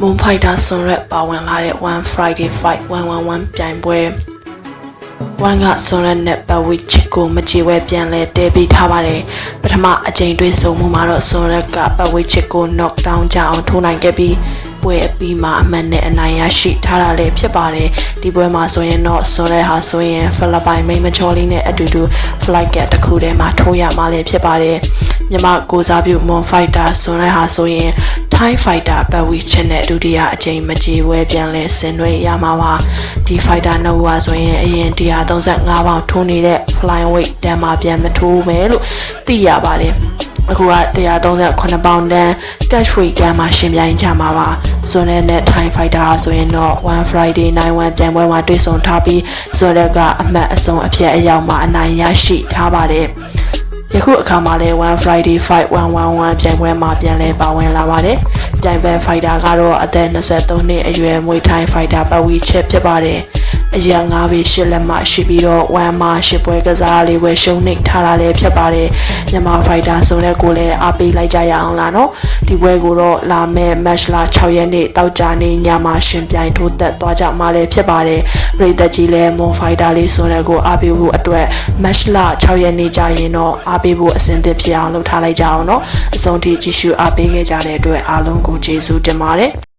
Moon Fighter ဆွန်ရက်ပါဝင်လာတဲ့ One Friday Fight 111ပြိုင်ပွဲဝမ်ကဆွန်ရက်နဲ့ပတ်ဝီချစ်ကိုမကြည်ဝဲပြန်လဲတဲပေးထားပါတယ်ပထမအကြိမ်တွေ့ဆုံမှုမှာတော့ဆွန်ရက်ကပတ်ဝီချစ်ကို knock down ကြအောင်ထိုးနိုင်ခဲ့ပြီး ပွဲအပြီးမှာအမှန်နဲ့အနိုင်ရရှိထားတာလည်းဖြစ်ပါတယ်ဒီပွဲမှာဆိုရင်တော့ဆွန်ရက်ဟာဆိုရင်ဖိလစ်ပိုင်မိန်းမချော်လေးနဲ့အတူတူ flight gate တစ်ခုထဲမှာထိုးရမှာလည်းဖြစ်ပါတယ်မြမကိုစားပြု Moon Fighter ဆွန်ရက်ဟာဆိုရင် Thai Fighter ပတ်ဝီချစ်နဲ့ဒုတိယအကြိမ်မကြည်ဝဲပြန်လဲဆင်နွှဲရမှာပါဒီ Fighter နှစ်ဦးဟာဆိုရင်အရင်135ပေါင်ထိုးနေတဲ့ flying weight တန်းမှာပြန်မထိုးမယ်လို့သိရပါတယ် အခုက138ပေါင်တန်း catch weight ကမ်းမှာရှင်ပြိုင်ကြမှာပါဇွန်နဲ့နဲ့ Thai Fighter ဟာဆိုရင်တော့ One Friday Night One ပြန်ပွဲမှာတွေ့ဆုံထားပြီးဇွန်ရက်ကအမှတ်အဆုံးအဖြစ်အရောက်မှာအနိုင်ရရှိထားပါတယ်ယခုအခါမှာလဲ1 Friday Fight 111ပြိုင်ပွဲမှာပြန်လဲပါဝင်လာပါတယ်။ပြိုင်ပွဲ fighter ကတော့အသက်23နှစ်အရွယ်မွေထိုင်း fighter ပတ်ဝီချက်ဖြစ်ပါတယ်။ အရာ9ပေ10လက်မှရှိပြီးတော့1မှာ10ပွဲကစားလေးပွဲရှုံးနိမ့်ထားတာလည်းဖြစ်ပါတယ်။မြန်မာ fighter ဆိုတဲ့ကိုလည်းအားပေးလိုက်ကြရအောင်လားနော်။ဒီပွဲကိုတော့လာမယ့် match လာ6ရက်နေ့တောက်ကြနေ့ညမှာရှင်ပြိုင်ထိုးသက်သွားကြမှာလည်းဖြစ်ပါတယ်။ပြည်သက်ကြီးလည်း mon fighter လေးဆိုတဲ့ကိုအားပေးဖို့အတွက် match လာ6ရက်နေ့ကြရင်တော့အားပေးဖို့အဆင်သင့်ဖြစ်အောင်လုပ်ထားလိုက်ကြအောင်နော်။အဆုံးထိကြည့်ရှုအားပေးခဲ့ကြတဲ့အတွက်အားလုံးကိုကျေးဇူးတင်ပါတယ်။